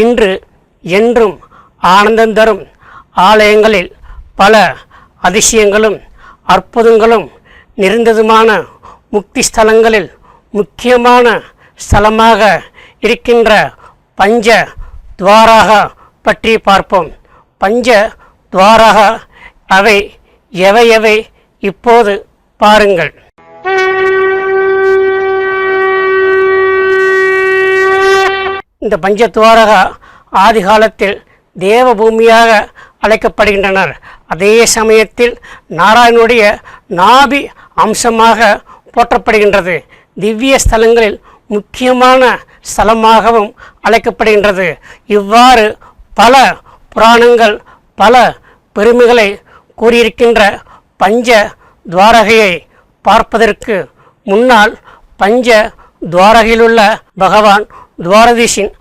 இன்று என்றும் ஆனந்தம் தரும் ஆலயங்களில் பல அதிசயங்களும் அற்புதங்களும் நிறைந்ததுமான முக்தி ஸ்தலங்களில் முக்கியமான ஸ்தலமாக இருக்கின்ற பஞ்ச துவாராக பற்றி பார்ப்போம். பஞ்ச துவாராக அவை எவை எவை? இப்போது பாருங்கள். இந்த பஞ்சத்வாரகா ஆதி காலத்தில் தேவ பூமியாக அழைக்கப்படுகின்றனர். அதே சமயத்தில் நாராயணனுடைய நாபி அம்சமாக போற்றப்படுகின்றது. திவ்ய ஸ்தலங்களில் முக்கியமான ஸ்தலமாகவும் அழைக்கப்படுகின்றது. இவ்வாறு பல புராணங்கள் பல பெருமைகளை கூறியிருக்கின்ற பஞ்ச துவாரகையை பார்ப்பதற்கு முன்னால் பஞ்ச துவாரகையிலுள்ள பகவான் துவாரதீஷின்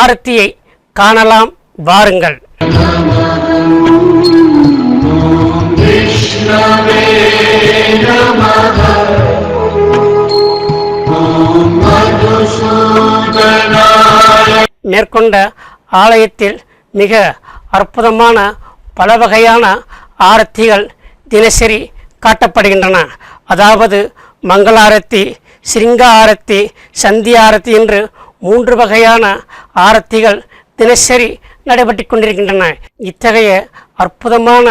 ஆரத்தியை காணலாம். வாருங்கள். மேற்கொண்ட ஆலயத்தில் மிக அற்புதமான பல வகையான ஆரத்திகள் தினசரி காட்டப்படுகின்றன. அதாவது மங்கள ஆரத்தி ஆரத்தி சந்தி ஆரத்தி என்று மூன்று வகையான ஆரத்திகள் தினசரி நடைபெற்று கொண்டிருக்கின்றன. இத்தகைய அற்புதமான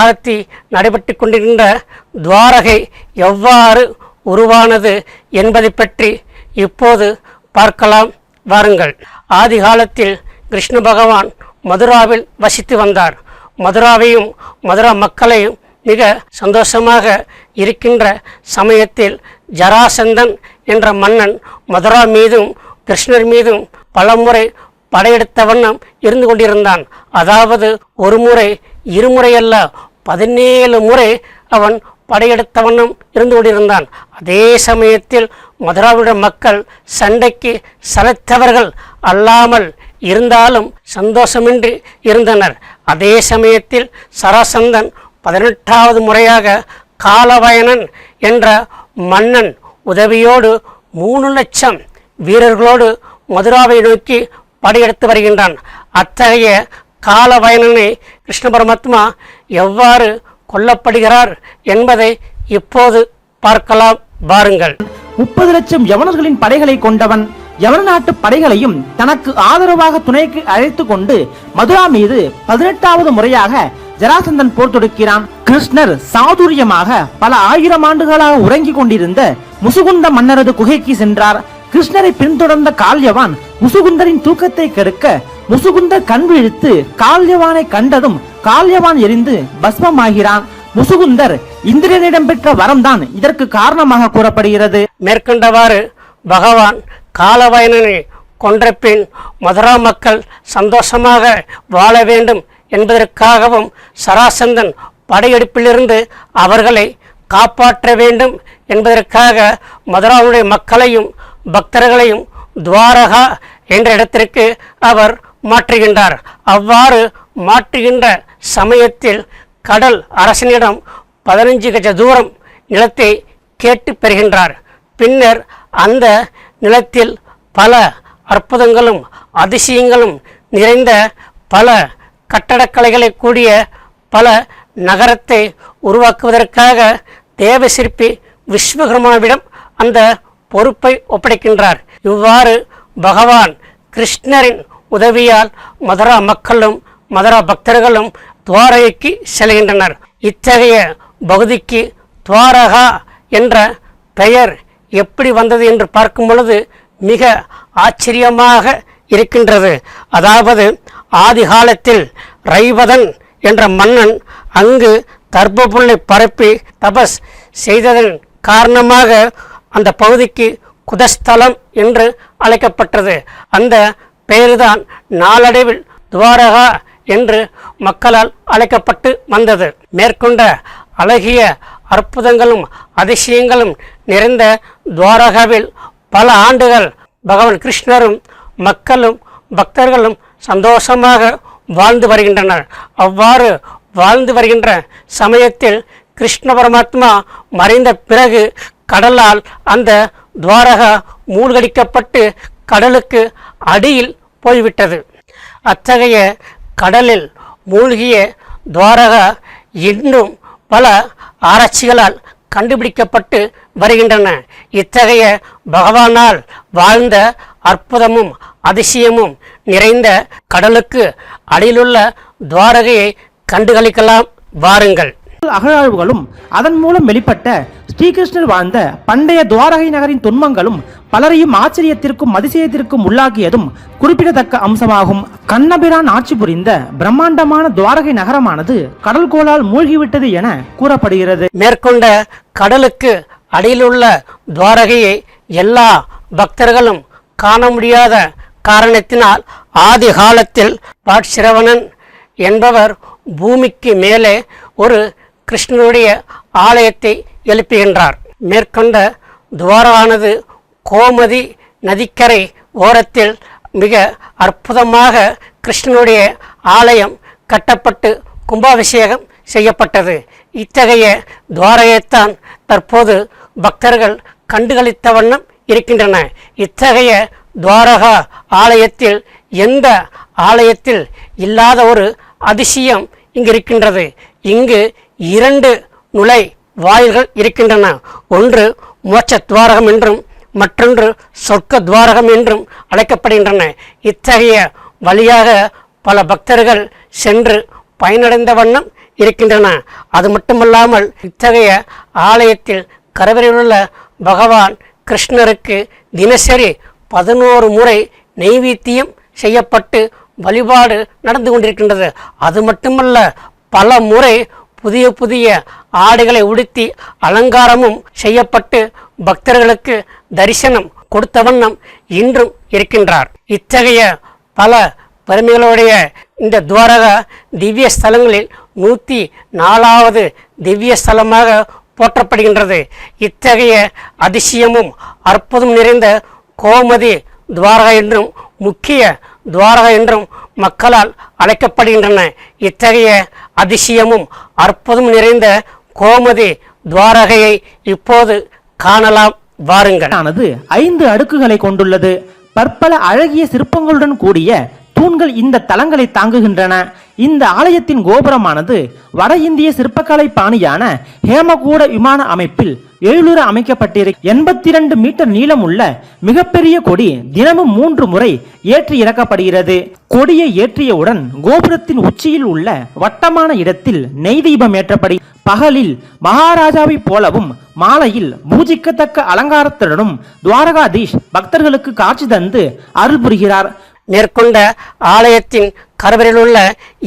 ஆரத்தி நடைபெற்று கொண்டிருக்கின்ற துவாரகை எவ்வாறு உருவானது என்பதை பற்றி இப்போது பார்க்கலாம். வாருங்கள். ஆதி காலத்தில் கிருஷ்ண பகவான் மதுராவில் வசித்து வந்தார். மதுராவையும் மதுரா மக்களையும் மிக சந்தோஷமாக இருக்கின்ற சமயத்தில் ஜராசந்தன் என்ற மன்னன் மதுரா மீதும் கிருஷ்ணர் மீதும் பலமுறை படையெடுத்த வண்ணம் இருந்து கொண்டிருந்தான். அதாவது ஒரு முறை இருமுறை அல்ல பதினேழு முறை அவன் படையெடுத்த வண்ணம் இருந்து கொண்டிருந்தான். அதே சமயத்தில் மதுராவிட மக்கள் சண்டைக்கு சலைத்தவர்கள் அல்லாமல் இருந்தாலும் சந்தோஷமின்றி இருந்தனர். அதே சமயத்தில் சரசந்தன் பதினெட்டாவது முறையாக காலவயனன் என்ற மன்னன் உதவியோடு மூணு லட்சம் வீரர்களோடு மதுராவை நோக்கி படையெடுத்து வருகின்றான். அத்தகைய காலவயனனை கிருஷ்ண பரமாத்மா எவ்வாறு கொல்லப்படுகிறார் என்பதை இப்போது பார்க்கலாம். வாருங்கள். முப்பது லட்சம் யவனர்களின் படைகளை கொண்டவன் யவன நாட்டு படைகளையும் தனக்கு ஆதரவாக துணைக்கு அழைத்து கொண்டு மதுரா மீது பதினெட்டாவது முறையாக ஜராசந்தன் போர் தொடுக்கிறான். கிருஷ்ணர் சாதுரியமாக பல ஆயிரம் ஆண்டுகளாக உறங்கிக் கொண்டிருந்த முசுகுந்த மன்னரது குகைக்கு சென்றார். கிருஷ்ணரை பின்தொடர்ந்த கால்யவான் முசுகுந்தரின் தூக்கத்தை கெடுக்க முசுகுந்தர் கண் விழித்து கால்யவானை கண்டதும் கால்யவான் எரிந்து பஸ்மமாகிறான். முசுகுந்தர் இந்திரனிடம் பெற்ற வரம்தான் இதற்கு காரணமாக கூறப்படுகிறது. மேற்கண்டவாறு பகவான் காலவயனனை கொன்ற பின் மதுரா மக்கள் சந்தோஷமாக வாழ வேண்டும் என்பதற்காகவும் சராசந்தன் படையெடுப்பிலிருந்து அவர்களை காப்பாற்ற வேண்டும் என்பதற்காக மதுராவுடைய மக்களையும் பக்தர்களையும் துவாரகா என்ற இடத்திற்கு அவர் மாற்றுகின்றார். அவ்வாறு மாற்றுகின்ற சமயத்தில் கடல் அரசனிடம் பதினஞ்சு கஜ தூரம் நிலத்தை கேட்டு பெறுகின்றார். பின்னர் அந்த நிலத்தில் பல அற்புதங்களும் அதிசயங்களும் நிறைந்த பல கட்டடக்கலைகளை கூடிய பல நகரத்தை உருவாக்குவதற்காக தேவசிற்பி விஸ்வகர்மாவிடம் அந்த பொறுப்பை ஒப்படைக்கின்றார். இவ்வாறு பகவான் கிருஷ்ணரின் உதவியால் மதுரா மக்களும் மதுரா பக்தர்களும் துவாரகைக்கு செல்கின்றனர். இத்தகைய பகுதிக்கு துவாரகா என்ற பெயர் எப்படி வந்தது என்று பார்க்கும் பொழுது மிக ஆச்சரியமாக இருக்கின்றது. அதாவது ஆதி காலத்தில் ரைவதன் என்ற மன்னன் அங்கு தர்ப்பபுல்லை பரப்பி தபஸ் செய்ததன் காரணமாக அந்த பகுதிக்கு குதஸ்தலம் என்று அழைக்கப்பட்டது. அந்த பெயர்தான் நாளடைவில் துவாரகா என்று மக்களால் அழைக்கப்பட்டு வந்தது. மேற்கொண்ட அழகிய அற்புதங்களும் அதிசயங்களும் நிறைந்த துவாரகாவில் பல ஆண்டுகள் பகவான் கிருஷ்ணரும் மக்களும் பக்தர்களும் சந்தோஷமாக வாழ்ந்து வருகின்றனர். அவ்வாறு வாழ்ந்து வருகின்ற சமயத்தில் கிருஷ்ண பரமாத்மா மறைந்த பிறகு கடலால் அந்த துவாரகா மூழ்கடிக்கப்பட்டு கடலுக்கு அடியில் போய்விட்டது. அத்தகைய கடலில் மூழ்கிய துவாரகா இன்னும் பல ஆராய்ச்சிகளால் கண்டுபிடிக்கப்பட்டு வருகின்றன. இத்தகைய பகவானால் வாழ்ந்த அற்புதமும் அதிசயமும் நிறைந்த கடலுக்கு அடியிலுள்ள துவாரகையை கண்டுகளிக்கலாம். வாருங்கள். அகழாய்வுகளும் அதன் மூலம் வெளிப்பட்ட ஸ்ரீகிருஷ்ணர் வாழ்ந்த பண்டைய துவாரகை நகரின் துன்பங்களும் பலரையும் ஆச்சரியத்திற்கும் அதிசயத்திற்கும் உள்ளாக்கியதும் குறிப்பிடத்தக்க அம்சமாகும். கண்ணபிரான் ஆட்சி புரிந்த பிரம்மாண்டமான துவாரகை நகரமானது கடல்கோளால் மூழ்கிவிட்டது என கூறப்படுகிறது. மேற்கொண்ட கடலுக்கு அடியிலுள்ள துவாரகையை எல்லா பக்தர்களும் காண முடியாத காரணத்தினால் ஆதி காலத்தில் பாட்சிரவணன் என்பவர் பூமிக்கு மேலே ஒரு கிருஷ்ணனுடைய ஆலயத்தை எழுப்புகின்றார். மேற்கொண்ட துவாரமானது கோமதி நதிக்கரை ஓரத்தில் மிக அற்புதமாக கிருஷ்ணனுடைய ஆலயம் கட்டப்பட்டு கும்பாபிஷேகம் செய்யப்பட்டது. இத்தகைய துவாரையைத்தான் தற்போது பக்தர்கள் கண்டுகளித்த வண்ணம் இருக்கின்றன. இத்தகைய துவாரகா ஆலயத்தில் எந்த ஆலயத்தில் இல்லாத ஒரு அதிசயம் இங்கு இருக்கின்றது இங்கு இரண்டு நுழை வாயில்கள் இருக்கின்றன. ஒன்று மோட்ச துவாரகம் என்றும் மற்றொன்று சொர்க்க துவாரகம் என்றும் அழைக்கப்படுகின்றன. இத்தகைய வழியாக பல பக்தர்கள் சென்று பயனடைந்த வண்ணம் இருக்கின்றன. அது மட்டுமல்லாமல் இத்தகைய ஆலயத்தில் கரவரையிலுள்ள பகவான் கிருஷ்ணருக்கு தினசரி பதினோரு முறை நெய்வேத்தியம் செய்யப்பட்டு வழிபாடு நடந்து கொண்டிருக்கின்றது. அது மட்டுமல்ல பல முறை புதிய புதிய ஆடைகளை உடுத்தி அலங்காரமும் செய்யப்பட்டு பக்தர்களுக்கு தரிசனம் கொடுத்த வண்ணம் இன்றும் இருக்கின்றார். இத்தகைய பல பெருமைகளுடைய இந்த துவாரகா திவ்ய ஸ்தலங்களில் நூற்றி நாலாவது திவ்ய ஸ்தலமாக போற்றப்படுகின்றது. இத்தகைய அதிசயமும் அற்புதம் நிறைந்த கோமதி துவாரகா என்றும் முக்கிய துவாரகா என்றும் மக்களால் அழைக்கப்படுகின்றன. இத்தகைய அதிசயமும் அற்புதம் நிறைந்த கோமதி துவாரகையை இப்போது காணலாம். வாருங்கள். ஆனது ஐந்து அடுக்குகளை கொண்டுள்ளது. பற்பல அழகிய சிற்பங்களுடன் கூடிய தூண்கள் இந்த தளங்களை தாங்குகின்றன. இந்த ஆலயத்தின் கோபுரமானது வட இந்திய சிற்பக்கலை பாணியான ஹேமகூட விமான அமைப்பில் எழுநூறு அமைக்கப்பட்டிரு எண்பத்தி இரண்டு மீட்டர் நீளமுள்ள மிகப்பெரிய கொடி தினமும் மூன்று முறை ஏற்றி இறக்கப்படுகிறது. கொடியை ஏற்றியவுடன் கோபுரத்தின் உச்சியில் உள்ள வட்டமான இடத்தில் நெய் தீபம் ஏற்றப்படி பகலில் மகாராஜாவை போலவும் மாலையில் பூஜிக்கத்தக்க அலங்காரத்துடனும் துவாரகாதீஷ் பக்தர்களுக்கு காட்சி தந்து அருள் புரிகிறார். மேற்கொண்ட ஆலயத்தின் கருவறையில் உள்ள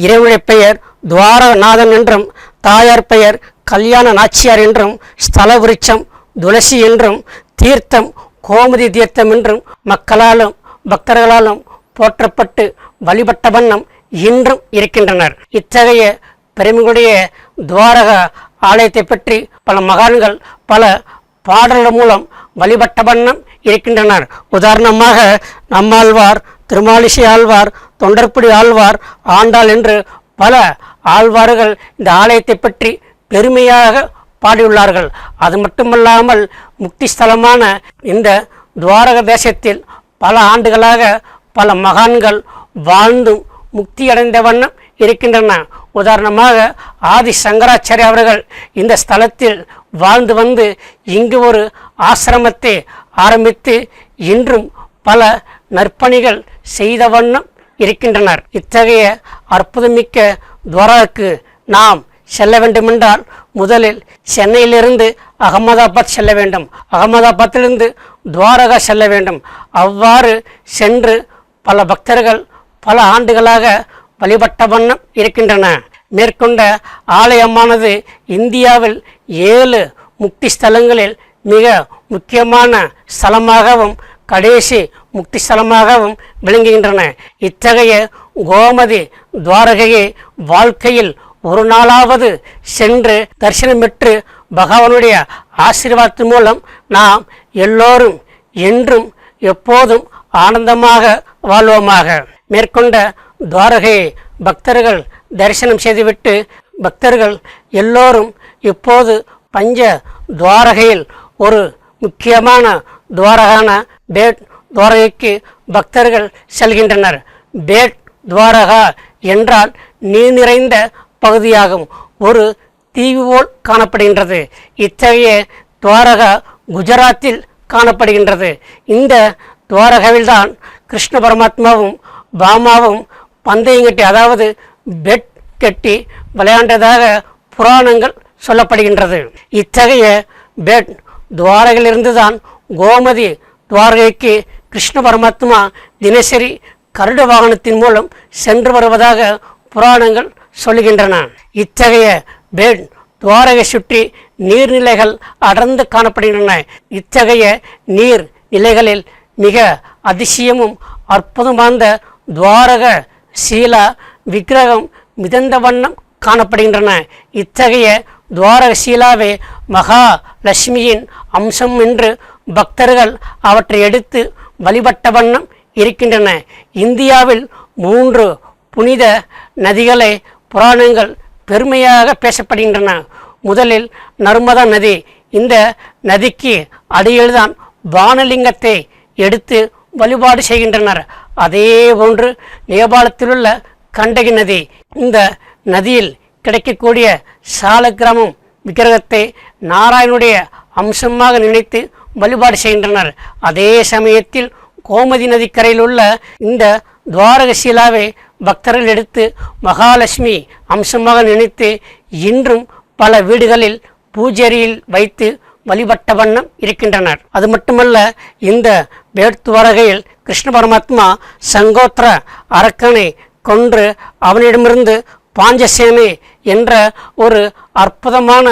இறைவனுடைய பெயர் துவாரநாதன் என்றும் தாயார் பெயர் கல்யாண நாச்சியார் என்றும் ஸ்தல விருட்சம் துளசி என்றும் தீர்த்தம் கோமதி தீர்த்தம் என்றும் மக்களாலும் பக்தர்களாலும் போற்றப்பட்டு வழிபட்ட வண்ணம் இன்றும் இருக்கின்றனர். இத்தகைய பெருமைகளுடைய துவாரக ஆலயத்தை பற்றி பல மகான்கள் பல பாடல்கள் மூலம் வழிபட்ட வண்ணம் இருக்கின்றனர். உதாரணமாக நம்மாழ்வார் திருமாலிசை ஆழ்வார் தொண்டர்புடி ஆழ்வார் ஆண்டாள் என்று பல ஆழ்வார்கள் இந்த ஆலயத்தை பற்றி பெருமையாக பாடியுள்ளார்கள். அது மட்டுமல்லாமல் முக்தி ஸ்தலமான இந்த துவாரக தேசத்தில் பல ஆண்டுகளாக பல மகான்கள் வாழ்ந்தும் முக்தியடைந்த வண்ணம் இருக்கின்றன. உதாரணமாக ஆதி சங்கராச்சாரிய அவர்கள் இந்த ஸ்தலத்தில் வாழ்ந்து வந்து இங்கு ஒரு ஆசிரமத்தை ஆரம்பித்து இன்றும் பல நற்பணிகள் செய்த வண்ணம் இருக்கின்றனர். இத்தகைய அற்புதமிக்க துவாரக்கு நாம் செல்ல வேண்டுமென்றால் முதலில் சென்னையிலிருந்து அகமதாபாத் செல்ல வேண்டும். அகமதாபாத்திலிருந்து துவாரகா செல்ல வேண்டும். அவ்வாறு சென்று பல பக்தர்கள் பல ஆண்டுகளாக வழிபட்ட வண்ணம் இருக்கின்றன. மேற்கொண்ட ஆலயமானது இந்தியாவில் ஏழு முக்தி ஸ்தலங்களில் மிக முக்கியமான ஸ்தலமாகவும் கடைசி முக்தி ஸ்தலமாகவும் விளங்குகின்றன. இத்தகைய கோமதி துவாரகையை வாழ்க்கையில் ஒரு நாளாவது சென்று தரிசனம் பெற்று பகவானுடைய ஆசீர்வாதத்தின் மூலம் நாம் எல்லோரும் என்றும் எப்போதும் ஆனந்தமாக வாழ்வோமாக. மேற்கொண்ட துவாரகையை பக்தர்கள் தரிசனம் செய்துவிட்டு பக்தர்கள் எல்லோரும் இப்போது பஞ்ச துவாரகையில் ஒரு முக்கியமான துவாரகான பேட் துவாரகைக்கு பக்தர்கள் செல்கின்றனர். பேட் துவாரகா என்றால் நீர் நிறைந்த பகுதியாகும். ஒரு தீவு போல் காணப்படுகின்றது. இத்தகைய துவாரகா குஜராத்தில் காணப்படுகின்றது. இந்த துவாரகாவில்தான் கிருஷ்ண பரமாத்மாவும் பாமாவும் பந்தயம் கட்டி அதாவது பெட் கட்டி விளையாண்டதாக புராணங்கள் சொல்லப்படுகின்றது. இத்தகைய பெட் துவாரகையிலிருந்து தான் கோமதி துவாரகைக்கு கிருஷ்ண பரமாத்மா தினசரி கருட வாகனத்தின் மூலம் சென்று வருவதாக புராணங்கள் சொல்லுகின்றன. இத்தகைய பெண் துவாரகை சுற்றி நீர்நிலைகள் அடர்ந்து காணப்படுகின்றன. இத்தகைய நீர் நிலைகளில் மிக அதிசயமும் அற்புதம் வாய்ந்த துவாரக சீலா விக்கிரகம் மிதந்த வண்ணம் காணப்படுகின்றன. இத்தகைய துவாரக சீலாவே மகா லட்சுமியின் அம்சம் என்று பக்தர்கள் அவற்றை எடுத்து வழிபட்ட வண்ணம் இருக்கின்றன. இந்தியாவில் மூன்று புனித நதிகளை புராணங்கள் பெருமையாக பேசப்படுகின்றன. முதலில் நர்மதா நதி. இந்த நதிக்கு அடியில்தான் வானலிங்கத்தை எடுத்து வழிபாடு செய்கின்றனர். அதே போன்று நேபாளத்தில் உள்ள கண்டகி நதி. இந்த நதியில் கிடைக்கக்கூடிய சாலக்கிராமம் விக்கிரகத்தை நாராயணுடைய அம்சமாக நினைத்து வழிபாடு செய்கின்றனர். அதே சமயத்தில் கோமதி நதிக்கரையில் உள்ள இந்த துவாரகசீலாவை பக்தர்கள் எடுத்து மகாலட்சுமி அம்சமாக நினைத்து இன்றும் பல வீடுகளில் பூஜரியில் வைத்து வழிபட்ட வண்ணம் இருக்கின்றனர். அது மட்டுமல்ல இந்த வேட்துவாரகையில் கிருஷ்ண பரமாத்மா சங்கோத்திர அரக்கனை கொன்று அவனிடமிருந்து பாஞ்சசேனை என்ற ஒரு அற்புதமான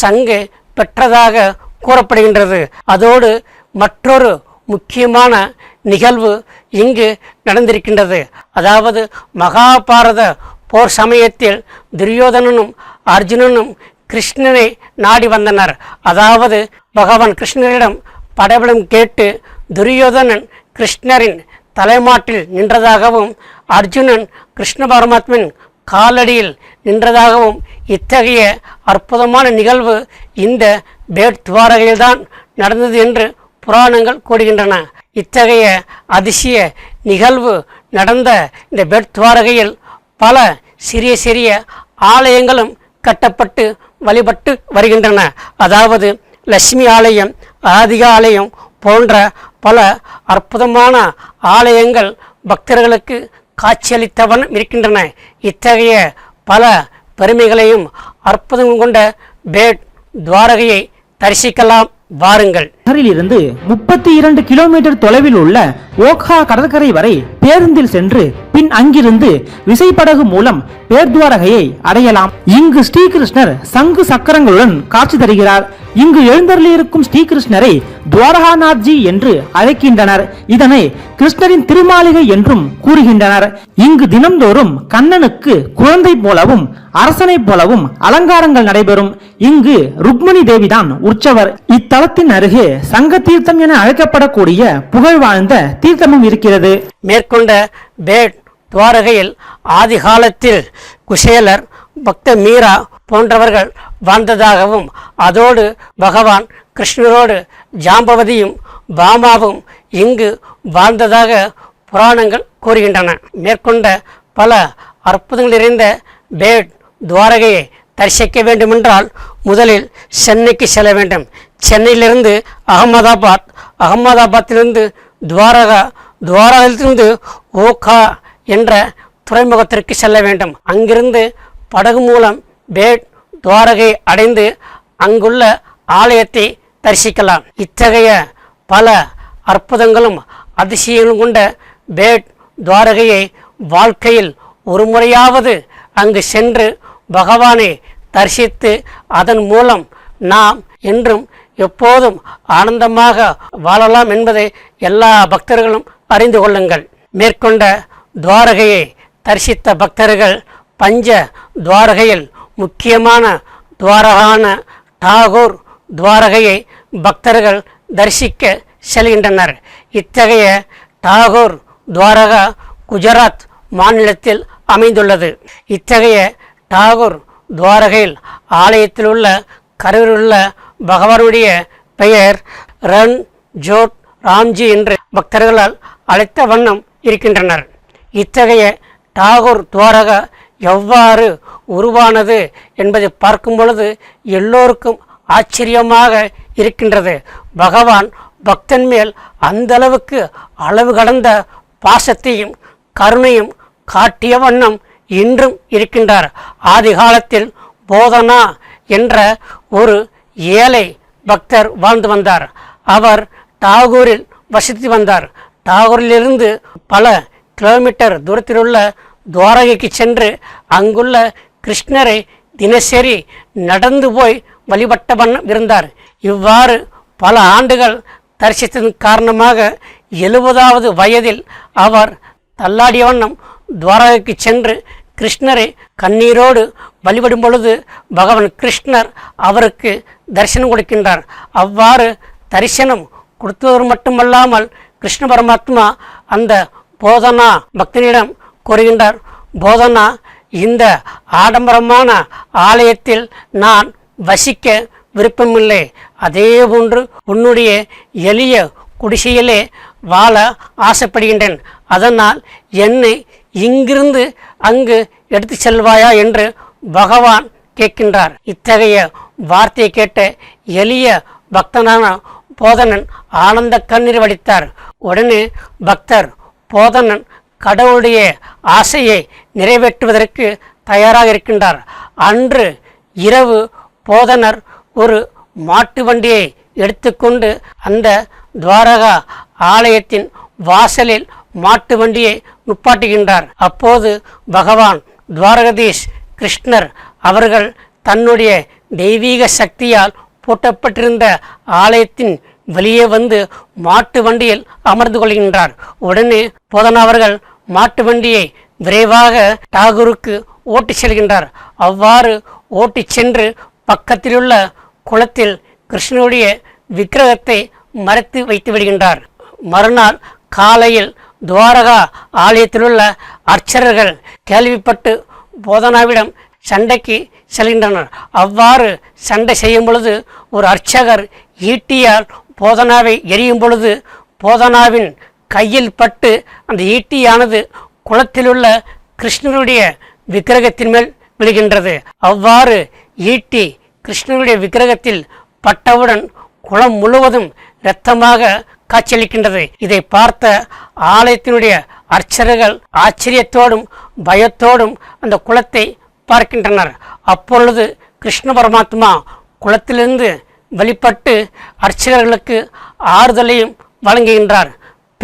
சங்கு பெற்றதாக கூறப்படுகின்றது. அதோடு மற்றொரு முக்கியமான நிகழ்வு இங்கு நடந்திருக்கின்றது. அதாவது மகாபாரத போர் சமயத்தில் துரியோதனனும் அர்ஜுனனும் கிருஷ்ணனை நாடி வந்தனர். அதாவது பகவான் கிருஷ்ணரிடம் படபலம் கேட்டு துரியோதனன் கிருஷ்ணரின் தலைமாட்டில் நின்றதாகவும் அர்ஜுனன் கிருஷ்ண பரமாத்மன் காலடியில் நின்றதாகவும் இத்தகைய அற்புதமான நிகழ்வு இந்த பேட் துவாரகையில்தான் நடந்தது என்று புராணங்கள் கூறுகின்றன. இத்தகைய அதிசய நிகழ்வு நடந்த இந்த பெட் துவாரகையில் பல சிறிய சிறிய ஆலயங்களும் கட்டப்பட்டு வழிபட்டு வருகின்றன. அதாவது லட்சுமி ஆலயம் ஆதிகா ஆலயம் போன்ற பல அற்புதமான ஆலயங்கள் பக்தர்களுக்கு காட்சியளித்தவன் இருக்கின்றன. இத்தகைய பல பெருமைகளையும் அற்புதம் கொண்ட பேட் துவாரகையை தரிசிக்கலாம். வாருங்கள். நகரில் இருந்து முப்பத்தி இரண்டு கிலோமீட்டர் தொலைவில் உள்ள ஓக்ஹா கடற்கரை வரை பேருந்தில் சென்று பின் அங்கிருந்து விசைப்படகு மூலம் பேர்துவாரகையை அடையலாம். இங்கு ஸ்ரீகிருஷ்ணர் சங்கு சக்கரங்களுடன் காட்சி தருகிறார். இங்கு எழுந்தருளியிருக்கும் ஸ்ரீகிருஷ்ணரை துவாரகாநாத்ஜி என்று அழைக்கின்றனர். இதனை கிருஷ்ணரின் திருமாளிகை என்றும் கூறுகின்றனர். இங்கு தினம்தோறும் கண்ணனுக்கு குழந்தை போலவும் அரசனை போலவும் அலங்காரங்கள் நடைபெறும். இங்கு ருக்மணி தேவிதான் உற்சவர். இத்தலத்தின் அருகே சங்க தீர்த்தம் என அழைக்கப்படக்கூடிய புகழ் வாழ்ந்த தீர்த்தமும் இருக்கிறது. மேற்கொண்ட பேட் துவாரகையில் ஆதிகாலத்தில் குஷேலர் குசேலர் பக்த மீரா போன்றவர்கள் வாழ்ந்ததாகவும் அதோடு பகவான் கிருஷ்ணரோடு ஜாம்பவதியும் பாமாவும் இங்கு வாழ்ந்ததாக புராணங்கள் கூறுகின்றன. மேற்கொண்ட பல அற்புதங்கள் நிறைந்த பேட் துவாரகையை தரிசிக்க வேண்டுமென்றால் முதலில் சென்னைக்கு செல்ல வேண்டும். சென்னையிலிருந்து அகமதாபாத் அகமதாபாத்திலிருந்து துவாரகா துவாரகத்திலிருந்து ஓகா என்ற துறைமுகத்திற்கு செல்ல வேண்டும். அங்கிருந்து படகு மூலம் பேட் துவாரகை அடைந்து அங்குள்ள ஆலயத்தை தரிசிக்கலாம். இத்தகைய பல அற்புதங்களும் அதிசயங்களும் கொண்ட பேட் துவாரகையை வாழ்க்கையில் ஒரு முறையாவது அங்கு சென்று பகவானை தரிசித்து அதன் மூலம் நாம் என்றும் எப்போதும் ஆனந்தமாக வாழலாம் என்பதை எல்லா பக்தர்களும் அறிந்து கொள்ளுங்கள். மேற்கொண்ட துவாரகையை தரிசித்த பக்தர்கள் பஞ்ச துவாரகையில் முக்கியமான துவாரகான டாகூர் துவாரகையை பக்தர்கள் தரிசிக்க செல்கின்றனர். இத்தகைய டாகூர் துவாரகா குஜராத் மாநிலத்தில் அமைந்துள்ளது. இத்தகைய டாகூர் துவாரகையில் ஆலயத்தில் உள்ள கருவில் உள்ள பகவானுடைய பெயர் ரன் ஜோட் ராம்ஜி என்று பக்தர்களால் அழைத்த வண்ணம் இருக்கின்றனர். இத்தகைய டாகூர் துவாரகா எவ்வாறு உருவானது என்பதை பார்க்கும் பொழுது எல்லோருக்கும் ஆச்சரியமாக இருக்கின்றது. பகவான் பக்தன் மேல் அந்த அளவுக்கு அளவு கடந்த பாசத்தையும் கருணையும் காட்டிய வண்ணம் இன்றும் இருக்கின்றார். ஆதி காலத்தில் போதனா என்ற ஒரு ஏழை பக்தர் வாழ்ந்து வந்தார். அவர் டாகூரில் வசித்து வந்தார். டாகூரிலிருந்து பல கிலோமீட்டர் தூரத்தில் உள்ள துவாரகைக்கு சென்று அங்குள்ள கிருஷ்ணரை தினசரி நடந்து போய் வழிபட்ட வண்ணம் இருந்தார். இவ்வாறு பல ஆண்டுகள் தரிசித்ததன் காரணமாக எழுபதாவது வயதில் அவர் தள்ளாடிய வண்ணம் துவாரகைக்கு சென்று கிருஷ்ணரை கண்ணீரோடு வழிபடும் பொழுது பகவான் கிருஷ்ணர் அவருக்கு தரிசனம் கொடுக்கின்றார். அவ்வாறு தரிசனம் கொடுத்தவர் மட்டுமல்லாமல் கிருஷ்ண பரமாத்மா அந்த போதனா பக்தனிடம் கூறுகின்றார். போதனா இந்த ஆடம்பரமான ஆலயத்தில் நான் வசிக்க விருப்பமில்லை. அதே போன்று உன்னுடைய எளிய குடிசையிலே வாழ ஆசைப்படுகின்றேன். அதனால் என்னை இங்கிருந்து அங்கு எடுத்து செல்வாயா என்று பகவான் கேட்கின்றார். இத்தகைய வார்த்தையை கேட்ட எளிய பக்தனான போதனன் ஆனந்த கண்ணீர் வடித்தார். உடனே பக்தர் போதனன் கடவுளுடைய ஆசையை நிறைவேற்றுவதற்கு தயாராக இருக்கின்றார். அன்று இரவு போதனர் ஒரு மாட்டு வண்டியை எடுத்துக்கொண்டு அந்த துவாரகா ஆலயத்தின் வாசலில் மாட்டு வண்டியை நுப்பாட்டுகின்றார். அப்போது பகவான் துவாரகதீஷ் கிருஷ்ணர் அவர்கள் தன்னுடைய தெய்வீக சக்தியால் பூட்டப்பட்டிருந்த ஆலயத்தின் வெளியே வந்து மாட்டு வண்டியில் அமர்ந்து கொள்கின்றார். உடனே போதனா அவர்கள் மாட்டு வண்டியை விரைவாக டாகூருக்கு ஓட்டிச் செல்கின்றார். அவ்வாறு ஓட்டிச் சென்று பக்கத்திலுள்ள குளத்தில் கிருஷ்ணனுடைய விக்கிரகத்தை மறைத்து வைத்து விடுகின்றார். மறுநாள் காலையில் துவாரகா ஆலயத்திலுள்ள அர்ச்சகர்கள் கேள்விப்பட்டு போதனாவிடம் சண்டைக்கு செல்கின்றனர். அவ்வாறு சண்டை செய்யும் பொழுது ஒரு அர்ச்சகர் ஈட்டியால் போதனாவை எரியும் பொழுது போதனாவின் கையில் பட்டு அந்த ஈட்டியானது குளத்திலுள்ள கிருஷ்ணனுடைய விக்கிரகத்தின் மேல் விழுகின்றது. அவ்வாறு ஈட்டி கிருஷ்ணனுடைய விக்கிரகத்தில் பட்டவுடன் குளம் முழுவதும் இரத்தமாக காட்சியளிக்கின்றது. இதை பார்த்த ஆலயத்தினுடைய அர்ச்சகர்கள் ஆச்சரியத்தோடும் பயத்தோடும் அந்த குளத்தை பார்க்கின்றனர். அப்பொழுது கிருஷ்ண பரமாத்மா குளத்திலிருந்து வெளிப்பட்டு அர்ச்சகர்களுக்கு ஆறுதலையும் வழங்குகின்றார்.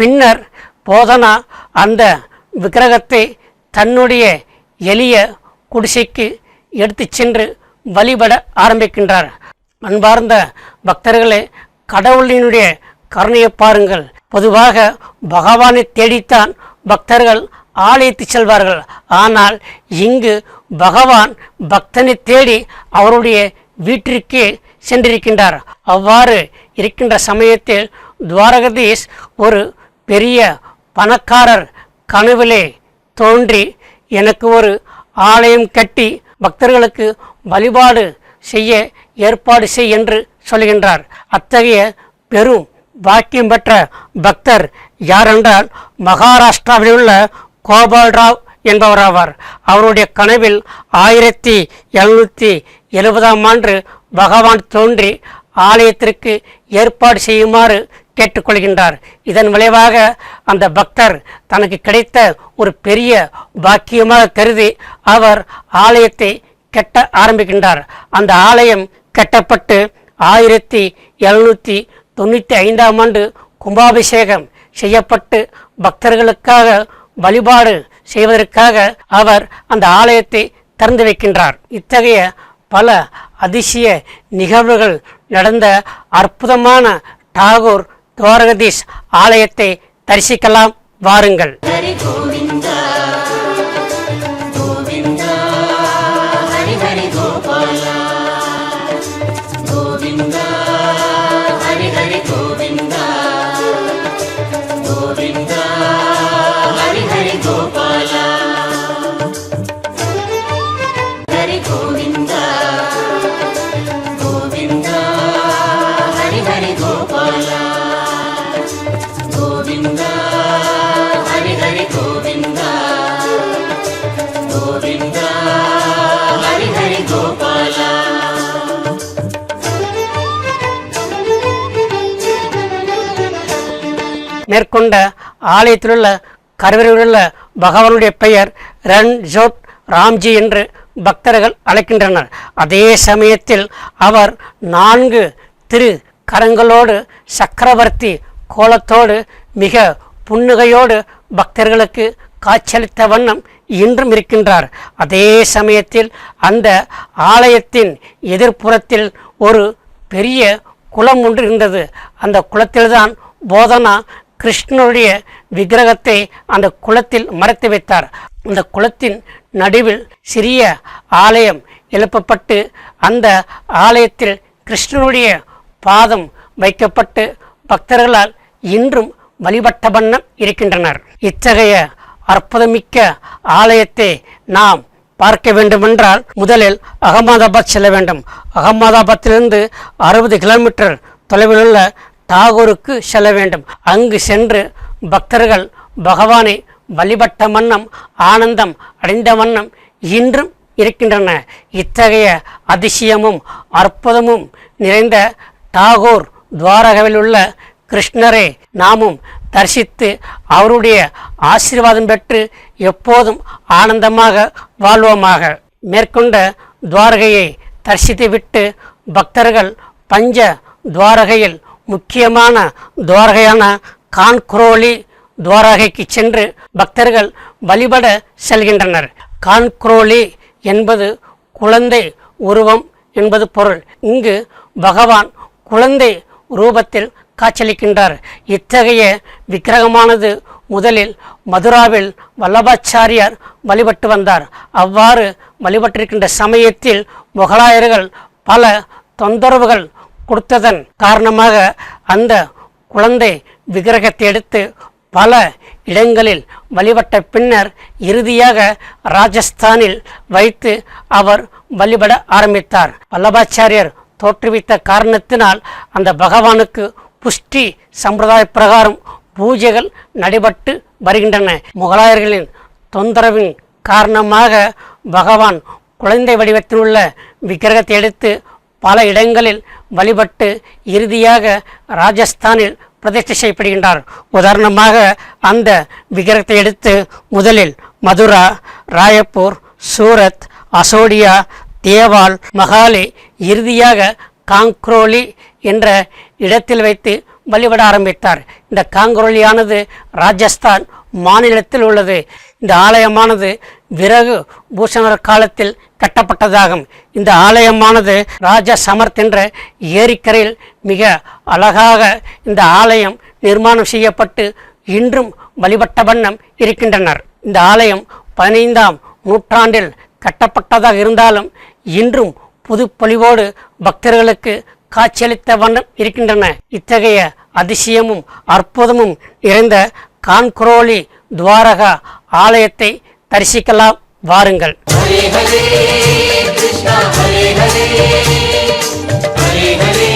பின்னர் போதனா அந்த விக்கிரகத்தை தன்னுடைய எளிய குடிசைக்கு எடுத்துச் சென்று வழிபட ஆரம்பிக்கின்றார். அன்பார்ந்த பக்தர்களே கடவுளினுடைய கருணையை பாருங்கள். பொதுவாக பகவானை தேடித்தான் பக்தர்கள் ஆலயத்து செல்வார்கள். ஆனால் இங்கு பகவான் பக்தனை தேடி அவருடைய வீட்டிற்கே சென்றிருக்கின்றார். அவ்வாறு இருக்கின்ற சமயத்தில் துவாரகதீஷ் ஒரு பெரிய பணக்காரர் கனவிலே தோன்றி எனக்கு ஒரு ஆலயம் கட்டி பக்தர்களுக்கு வழிபாடு செய்ய ஏற்பாடு செய் என்று சொல்கின்றார். அத்தகைய பெரும் பாக்கியம் பெற்ற பக்தர் யாரென்றால் மகாராஷ்டிராவில் உள்ள கோபால் ராவ் என்பவராவார். அவருடைய கனவில் ஆயிரத்தி எழுநூற்றி எழுபதாம் ஆண்டு பகவான் தோன்றி ஆலயத்திற்கு ஏற்பாடு செய்யுமாறு கேட்டுக்கொள்கின்றார். இதன் விளைவாக அந்த பக்தர் தனக்கு கிடைத்த ஒரு பெரிய பாக்கியமாக கருதி அவர் ஆலயத்தை கட்ட ஆரம்பிக்கின்றார். அந்த ஆலயம் கட்டப்பட்டு ஆயிரத்தி எழுநூற்றி தொண்ணூற்றி ஐந்தாம் ஆண்டு கும்பாபிஷேகம் செய்யப்பட்டு பக்தர்களுக்காக வழிபாடு செய்வதற்காக அவர் அந்த ஆலயத்தை திறந்து வைக்கின்றார். இத்தகைய பல அதிசய நிகழ்வுகள் நடந்த அற்புதமான டாகூர் துவாரகதீஷ் ஆலயத்தை தரிசிக்கலாம் வாருங்கள். கொண்ட ஆலயத்திலுள்ள கருவறையிலுள்ள பகவானுடைய பெயர் ரன் ஜோட் ராம்ஜி என்று பக்தர்கள் அழைக்கின்றனர். அதே சமயத்தில் அவர் நான்கு திரு கரங்களோடு சக்கரவர்த்தி கோலத்தோடு மிக புன்னுகையோடு பக்தர்களுக்கு காட்சியளித்த வண்ணம் இன்றும் இருக்கின்றார். அதே சமயத்தில் அந்த ஆலயத்தின் எதிர்ப்புறத்தில் ஒரு பெரிய குளம் ஒன்று இருந்தது. அந்த குளத்தில்தான் போதனா கிருஷ்ணனுடைய விக்கிரகத்தை அந்த குளத்தில் மறைத்து வைத்தார். அந்த குளத்தின் நடுவில் சிறிய ஆலயம் எழுப்பப்பட்டு அந்த ஆலயத்தில் கிருஷ்ணனுடைய பாதம் வைக்கப்பட்டு பக்தர்களால் இன்றும் வழிபட்ட வண்ணம் இருக்கின்றனர். இத்தகைய அற்புதமிக்க ஆலயத்தை நாம் பார்க்க வேண்டுமென்றால் முதலில் அகமதாபாத் செல்ல வேண்டும். அகமதாபாத்திலிருந்து அறுபது கிலோமீட்டர் தொலைவில் உள்ள டாகூருக்கு செல்ல வேண்டும். அங்கு சென்று பக்தர்கள் பகவானை வழிபட்ட வண்ணம் ஆனந்தம் அடைந்த வண்ணம் இன்றும் இருக்கின்றன. இத்தகைய அதிசயமும் அற்புதமும் நிறைந்த டாகூர் துவாரகவில் உள்ள கிருஷ்ணரை நாமும் தரிசித்து அவருடைய ஆசீர்வாதம் பெற்று எப்போதும் ஆனந்தமாக வாழ்வோமாக. மேற்கொண்ட துவாரகையை தரிசித்து விட்டு பக்தர்கள் பஞ்ச துவாரகையில் முக்கியமான துவாரகையான கான்குரோலி துவாரகைக்கு சென்று பக்தர்கள் வழிபட செல்கின்றனர். கான்குரோலி என்பது குழந்தை உருவம் என்பது பொருள். இங்கு பகவான் குழந்தை ரூபத்தில் காட்சியளிக்கின்றார். இத்தகைய விக்கிரகமானது முதலில் மதுராவில் வல்லபாச்சாரியார் வழிபட்டு வந்தார். அவ்வாறு வழிபட்டிருக்கின்ற சமயத்தில் முகலாயர்கள் பல தொந்தரவுகள் கொடுத்ததன் காரணமாக அந்த குழந்தை விக்கிரகத்தை எடுத்து பல இடங்களில் வழிபட்ட பின்னர் இறுதியாக ராஜஸ்தானில் வைத்து அவர் வழிபட ஆரம்பித்தார். வல்லபாச்சாரியர் தோற்றுவித்த காரணத்தினால் அந்த பகவானுக்கு புஷ்டி சம்பிரதாய பிரகாரம் பூஜைகள் நடைபெற்று வருகின்றன. முகலாயர்களின் தொந்தரவின் காரணமாக பகவான் குழந்தை வடிவத்தில் உள்ள விக்கிரகத்தை எடுத்து பல இடங்களில் வழிபட்டு இறுதியாக ராஜஸ்தானில் பிரதிஷ்டை செய்யப்படுகின்றார். உதாரணமாக அந்த விக்கிரகத்தை எடுத்து முதலில் மதுரா ராயப்பூர் சூரத் அசோடியா தேவால் மகாலி இறுதியாக காங்க்ரோலி என்ற இடத்தில் வைத்து வழிபட ஆரம்பித்தார். இந்த காங்க்ரோலியானது ராஜஸ்தான் மாநிலத்தில் உள்ளது. இந்த ஆலயமானது விறகு பூஷணர் காலத்தில் கட்டப்பட்டதாகும். இந்த ஆலயமானது ராஜ சமர்த் என்ற ஏரிக்கரையில் மிக அழகாக இந்த ஆலயம் நிர்மாணம் செய்யப்பட்டு இன்றும் வழிபட்ட வண்ணம் இருக்கின்றனர். இந்த ஆலயம் பதினைந்தாம் நூற்றாண்டில் கட்டப்பட்டதாக இருந்தாலும் இன்றும் புதுப்பொலிவோடு பக்தர்களுக்கு காட்சியளித்த வண்ணம் இருக்கின்றன. இத்தகைய அதிசயமும் அற்புதமும் நிறைந்த கான்குரோலி துவாரகா ஆலயத்தை தரிசிக்கலாம். வாருங்கள். ஹரே ஹரே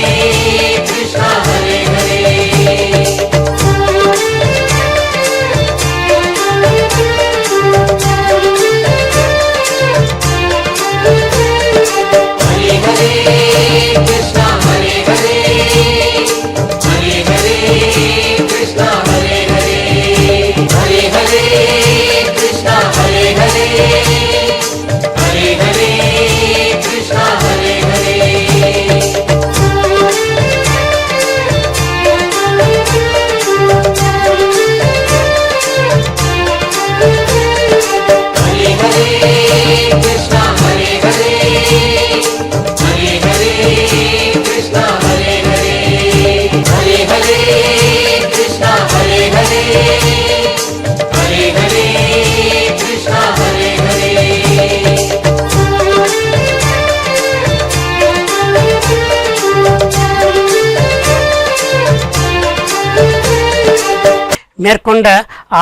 கொண்ட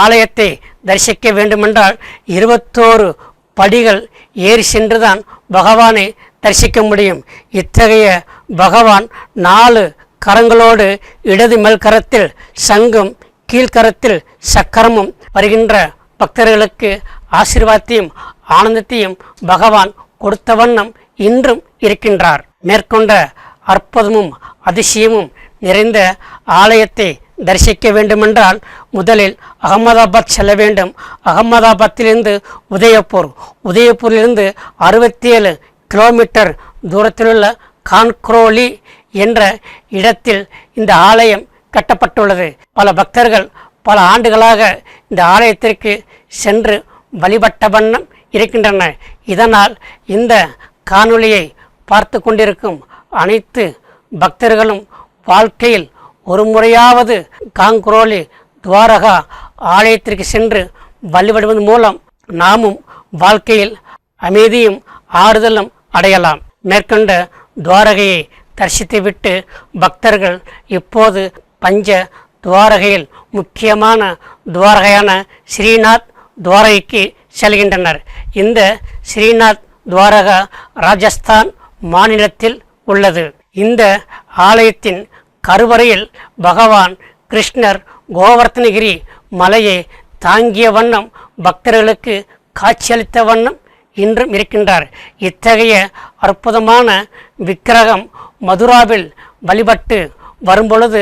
ஆலயத்தை தரிசிக்க வேண்டுமென்றால் இருபத்தோரு படிகள் ஏறி சென்றுதான் பகவானை தரிசிக்க முடியும். இத்தகைய பகவான் நாலு கரங்களோடு இடது மேல் கரத்தில் சங்கும் கீழ்கரத்தில் சக்கரமும் வருகின்ற பக்தர்களுக்கு ஆசீர்வாதத்தையும் ஆனந்தத்தையும் பகவான் கொடுத்த வண்ணம் இன்றும் இருக்கின்றார். மேற்கொண்ட அற்புதமும் அதிசயமும் நிறைந்த ஆலயத்தை தரிசிக்க வேண்டுமென்றால் முதலில் அகமதாபாத் செல்ல வேண்டும். அகமதாபாத்திலிருந்து உதயப்பூர். உதயப்பூரிலிருந்து அறுபத்தி ஏழு கிலோமீட்டர் தூரத்திலுள்ள கான்க்ரோலி என்ற இடத்தில் இந்த ஆலயம் கட்டப்பட்டுள்ளது. பல பக்தர்கள் பல ஆண்டுகளாக இந்த ஆலயத்திற்கு சென்று வழிபட்ட வண்ணம் இருக்கின்றன. இதனால் இந்த காணொளியை பார்த்து கொண்டிருக்கும் அனைத்து பக்தர்களும் வாழ்க்கையில் ஒரு முறையாவது காங்குரோலி துவாரகா ஆலயத்திற்கு சென்று வழிபடுவதன் மூலம் நாமும் வாழ்க்கையில் அமைதியும் ஆறுதலும் அடையலாம். மேற்கொண்ட துவாரகையை தரிசித்துவிட்டு பக்தர்கள் இப்போது பஞ்ச துவாரகையில் முக்கியமான துவாரகையான ஸ்ரீநாத் துவாரகைக்கு செல்கின்றனர். இந்த ஸ்ரீநாத் துவாரகா ராஜஸ்தான் மாநிலத்தில் உள்ளது. இந்த ஆலயத்தின் கருவறையில் பகவான் கிருஷ்ணர் கோவர்த்தனகிரி மலையை தாங்கிய வண்ணம் பக்தர்களுக்கு காட்சியளித்த வண்ணம் இன்றும் இருக்கின்றார். இத்தகைய அற்புதமான விக்கிரகம் மதுராவில் வழிபட்டு வரும்பொழுது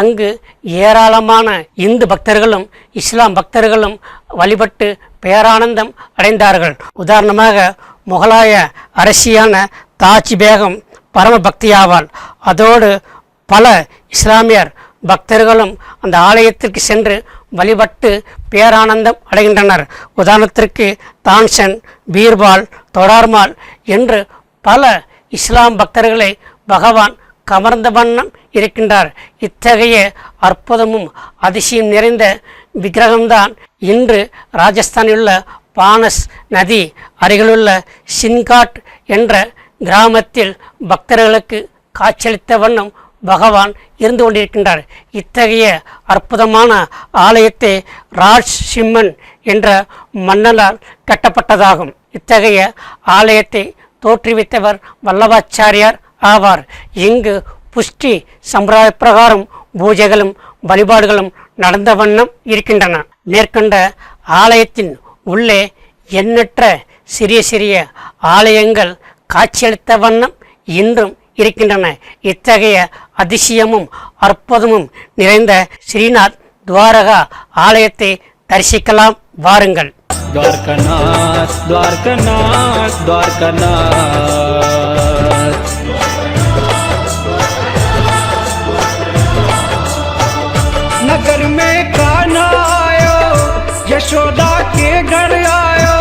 அங்கு ஏராளமான இந்து பக்தர்களும் இஸ்லாம் பக்தர்களும் வழிபட்டு பேரானந்தம் அடைந்தார்கள். உதாரணமாக முகலாய அரசியான தாஜ் பேகம் பரம பக்தியாவாள் அதோடு பல இஸ்லாமியர் பக்தர்களும் அந்த ஆலயத்திற்கு சென்று வழிபட்டு பேரானந்தம் அடைகின்றனர். உதாரணத்திற்கு தான்சன் பீர்பால் தொடார்மால் என்று பல இஸ்லாம் பக்தர்களை பகவான் கமர்ந்த வண்ணம் இருக்கின்றார். இத்தகைய அற்புதமும் அதிசயம் நிறைந்த விக்கிரகம்தான் இன்று ராஜஸ்தானில் உள்ள பானஸ் நதி அருகிலுள்ள சின்காட் என்ற கிராமத்தில் பக்தர்களுக்கு காட்சியளித்த வண்ணம் பகவான் இருந்து கொண்டிருக்கின்றார். இத்தகைய அற்புதமான ஆலயத்தை ராஜ் சிம்மன் என்ற மன்னனால் கட்டப்பட்டதாகும். இத்தகைய ஆலயத்தை தோற்றுவித்தவர் வல்லபாச்சாரியார் ஆவார். இங்கு புஷ்டி சம்பிரதாய பிரகாரம் பூஜைகளும் வழிபாடுகளும் நடந்த வண்ணம் இருக்கின்றன. மேற்கொண்ட ஆலயத்தின் உள்ளே எண்ணற்ற சிறிய சிறிய ஆலயங்கள் காட்சியளித்த வண்ணம் இன்றும் இருக்கின்றன. இத்தகைய அதிசயமும் அற்புதமும் நிறைந்த ஸ்ரீநாத் துவாரகா ஆலயத்தை தரிசிக்கலாம் வாருங்கள் द्वारकानाथ द्वारकानाथ द्वारकानाथ नगर में कान्हा आयो यशोदा के घर आयो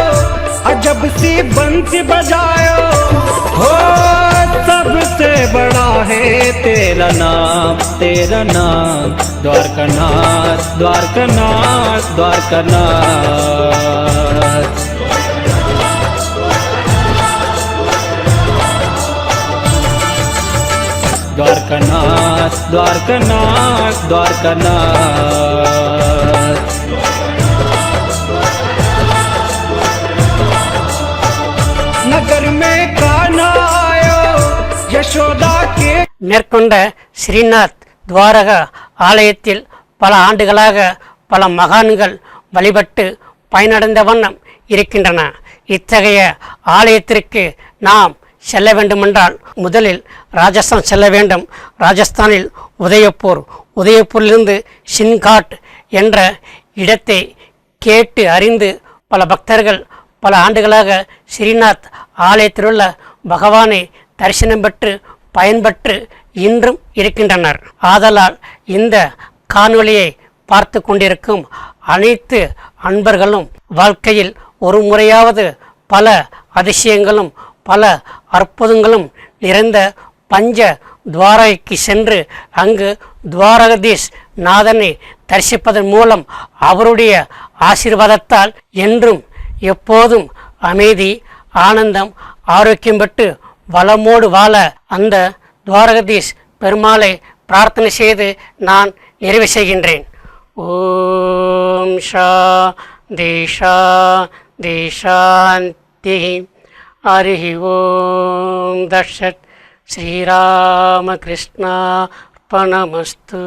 अजब सी बंसी बजायो तेरा नाम तेरा नाम, द्वारकानाथ द्वारकानाथ द्वारकानाथ। द्वारकानाथ द्वारकानाथ द्वारकानाथ। नगर में कान्हा आयो, यशोदा के மேற்கொண்ட ஸ்ரீநாத் துவாரக ஆலயத்தில் பல ஆண்டுகளாக பல மகான்கள் வழிபட்டு பயனடைந்த வண்ணம் இருக்கின்றன. இத்தகைய ஆலயத்திற்கு நாம் செல்ல வேண்டுமென்றால் முதலில் ராஜஸ்தான் செல்ல வேண்டும். ராஜஸ்தானில் உதயப்பூர் உதயப்பூரிலிருந்து சின்காட் என்ற இடத்தை கேட்டு அறிந்து பல பக்தர்கள் பல ஆண்டுகளாக ஸ்ரீநாத் ஆலயத்திலுள்ள பகவானை தரிசனம் பெற்று பயன்பெற்று இன்றும் இருக்கின்றனர். ஆதலால் இந்த காணொளியை பார்த்து கொண்டிருக்கும் அனைத்து அன்பர்களும் வாழ்க்கையில் ஒரு முறையாவது பல அதிசயங்களும் பல அற்புதங்களும் நிறைந்த பஞ்ச துவாரகைக்கு சென்று அங்கு துவாரகதீஷ் நாதனை தரிசிப்பதன் மூலம் அவருடைய ஆசீர்வாதத்தால் என்றும் எப்போதும் அமைதி ஆனந்தம் ஆரோக்கியம் பெற்று வளமோடு வாழ அந்த துவாரகதீஷ் பெருமாளை பிரார்த்தனை செய்து நான் நிறைவு செய்கின்றேன். ஓம் ஷா தேஷா தேஷாந்தி ஹரி ஓம் தர்ஷத் ஸ்ரீராமகிருஷ்ணார்ப்பணமஸ்து